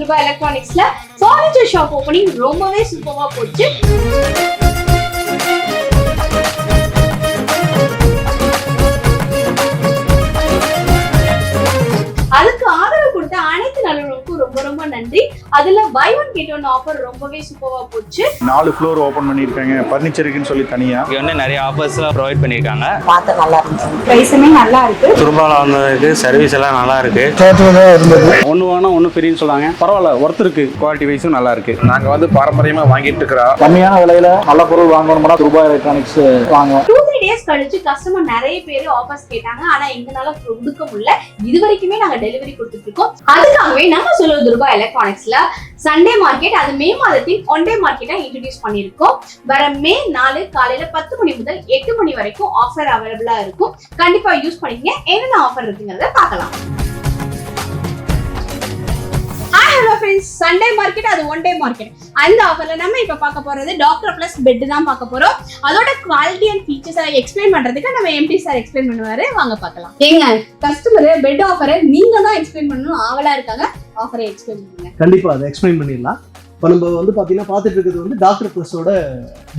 துருபா எலக்ட்ரானிக்ஸ்ல furniture shop opening ரொம்பவே சூப்பரா போச்சு. ரொம்ப ரொம்ப நன்றி. அதுல buy one get one offer ரொம்பவே சூப்பரா போச்சு. நாலு ஃப்ளோர் ஓப்பன் பண்ணியிருக்காங்க. ஃபர்னிச்சருக்குன்னு சொல்லி தனியாக இங்கே வந்து நிறைய ஆஃபர்ஸ்லாம் ப்ரொவைட் பண்ணியிருக்காங்க. பார்த்து நல்லா இருந்துச்சு. பிரைஸுமே நல்லா இருக்கு. திரும்பாவில் வந்ததுக்கு சர்வீஸ் எல்லாம் நல்லா இருக்கு. ஒன்று வாங்கினா ஒன்று ஃப்ரீன்னு சொன்னாங்க பரவாயில்ல ஒர்த் இருக்கு. குவாலிட்டி வைஸும் நல்லா இருக்கு. நாங்கள் வந்து பாரம்பரியமாக வாங்கிட்டு இருக்கிறோம். கம்மியான விலையில நல்ல பொருள் வாங்கணும்னா துபாய் எலக்ட்ரானிக்ஸ் வாங்க டூ த்ரீ டேஸ் கழிச்சு கஸ்டமர் நிறைய பேர் ஆஃபர்ஸ் கேட்டாங்க. ஆனா எங்களால கொடுக்க முடியல. இது வரைக்குமே நாங்க டெலிவரி கொடுத்துட்டு இருக்கோம். அதுக்காகவே நம்ம சொல்லுவது ரூபாய் எலக்ட்ரானிக்ஸ்ல சண்டே மார்க்கெட் அது மே மாதத்தின் ஒன் டே மார்க்கெட்டா இன்ட்ரடியூஸ் பண்ணியிருக்கோம். வர மே நாலு காலையில பத்து மணி முதல் எட்டு மணி வரைக்கும் ஆஃபர் அவைலபிளா இருக்கும். கண்டிப்பா யூஸ் பண்ணிக்கங்க. என்னென்ன ஆஃபர் இருக்குங்கிறத பார்க்கலாம். ஹலோ ஃப்ரெண்ட்ஸ் சண்டே மார்க்கெட் அது ஒன் டே மார்க்கெட் அந்த ஆஃபர்ல நம்ம இப்ப பார்க்க போறது டாக்டர் பிளஸ் பெட் தான் பார்க்க போறோம். அதோட குவாலிட்டி அண்ட் ஃபீச்சர்ஸ் எக்ஸ்பிளைன் பண்றதுக்கு நம்ம எம்டி சார் எக்ஸ்பிளைன் பண்ணுவாரு. வாங்க பார்க்கலாம். ஏங்க? கஸ்டமர் பெட் ஆஃபரை நீங்க தான் எக்ஸ்பிளைன் பண்ணணும். ஆவலா இருக்காங்க ஆஃபரை எக்ஸ்பிளைன் பண்ணுங்க. கண்டிப்பாக அதை எக்ஸ்பிளைன் பண்ணிடலாம். இப்போ நம்ம வந்து பார்த்தீங்கன்னா பார்த்துட்டு இருக்கிறது வந்து டாக்டர் ப்ளஸோட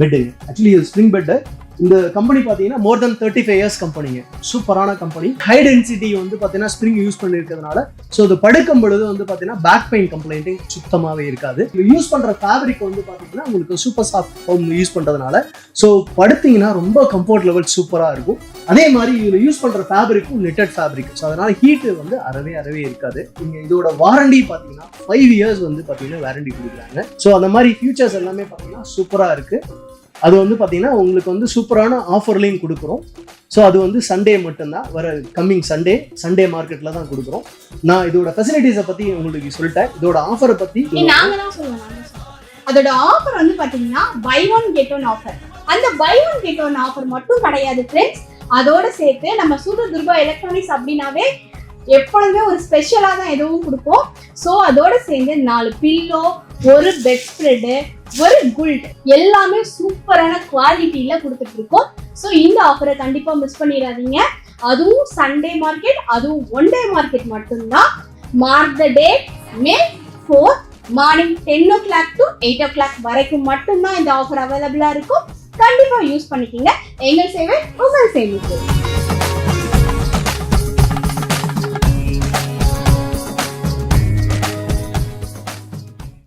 பெட்டுங்க ஆக்சுவலி இது ஸ்ப்ரிங் பெட்டு இந்த கம்பெனி பார்த்தீங்கன்னா more than thirty five years கம்பெனிங்க சூப்பரான கம்பெனி ஹை டென்சிட்டி வந்து பார்த்தீங்கன்னா ஸ்ப்ரிங் யூஸ் பண்ணியிருக்கிறதுனால ஸோ இது படுக்கும் பொழுது வந்து பார்த்தீங்கன்னா பேக் பெயின் கம்ப்ளைண்ட்டே சுத்தமாகவே இருக்காது. இது யூஸ் பண்ணுற ஃபேப்ரிக் வந்து பார்த்தீங்கன்னா உங்களுக்கு சூப்பர் சாஃப்ட் ஃபோம் யூஸ் பண்ணுறதுனால ஸோ படுத்தீங்கன்னா ரொம்ப கம்ஃபர்ட் லெவல் சூப்பராக இருக்கும். அதே மாதிரி இதில் யூஸ் பண்ணுற ஃபேப்ரிக்கும் நெட்டட் ஃபேப்ரிக் ஸோ அதனால் ஹீட்டு வந்து அறவே அறவே இருக்காது. நீங்கள் இதோட வாரண்டி பார்த்தீங்கன்னா ஃபைவ் இயர்ஸ் வந்து பார்த்தீங்கன்னா வாரண்டி கொடுக்குறாங்க. ஸோ அந்த மாதிரி ஃபியூச்சர்ஸ் எல்லாமே பார்த்தீங்கன்னா சூப்பராக இருக்குது அது வந்து பார்த்தீங்கன்னா உங்களுக்கு வந்து சூப்பரான ஆஃபர்லையும் கொடுக்குறோம். ஸோ அது வந்து சண்டே மட்டும்தான். வர கம்மிங் சண்டே சண்டே மார்க்கெட்டில் தான் கொடுக்குறோம். நான் இதோட ஃபெசிலிட்டிஸை பற்றி உங்களுக்கு சொல்லிட்டேன். இதோட ஆஃபரை பற்றி தான் அதோட ஆஃபர் வந்து பார்த்தீங்கன்னா buy one get one offer அந்த buy one get one offer மட்டும் கிடையாது ஃப்ரெண்ட்ஸ் அதோட சேர்த்து நம்ம சூரிய துர்கா எலக்ட்ரானிக்ஸ் அப்படின்னாவே எப்பொழுதுமே ஒரு ஸ்பெஷலாக தான் எதுவும் கொடுப்போம். ஸோ அதோட சேர்ந்து நாலு பில்லோ ஒரு பெட் ஸ்ப்ரெட்டு ஒரு குல்ட் எல்லாமே சூப்பரான குவாலிட்டியில கொடுத்துட்டு இருக்கோம் ஸோ இந்த ஆஃபரை கண்டிப்பா மிஸ் பண்ணிடாதீங்க. அதுவும் சண்டே மார்க்கெட் அதுவும் ஒன் டே மார்க்கெட் மட்டும்தான். Mark the day May four morning ten o'clock to eight o'clock வரைக்கும் மட்டும்தான் இந்த ஆஃபர் அவைலபிளாக இருக்கும். கண்டிப்பாக யூஸ் பண்ணிக்கோங்க. எங்கள் சேவை உங்கள் சேமிப்பு.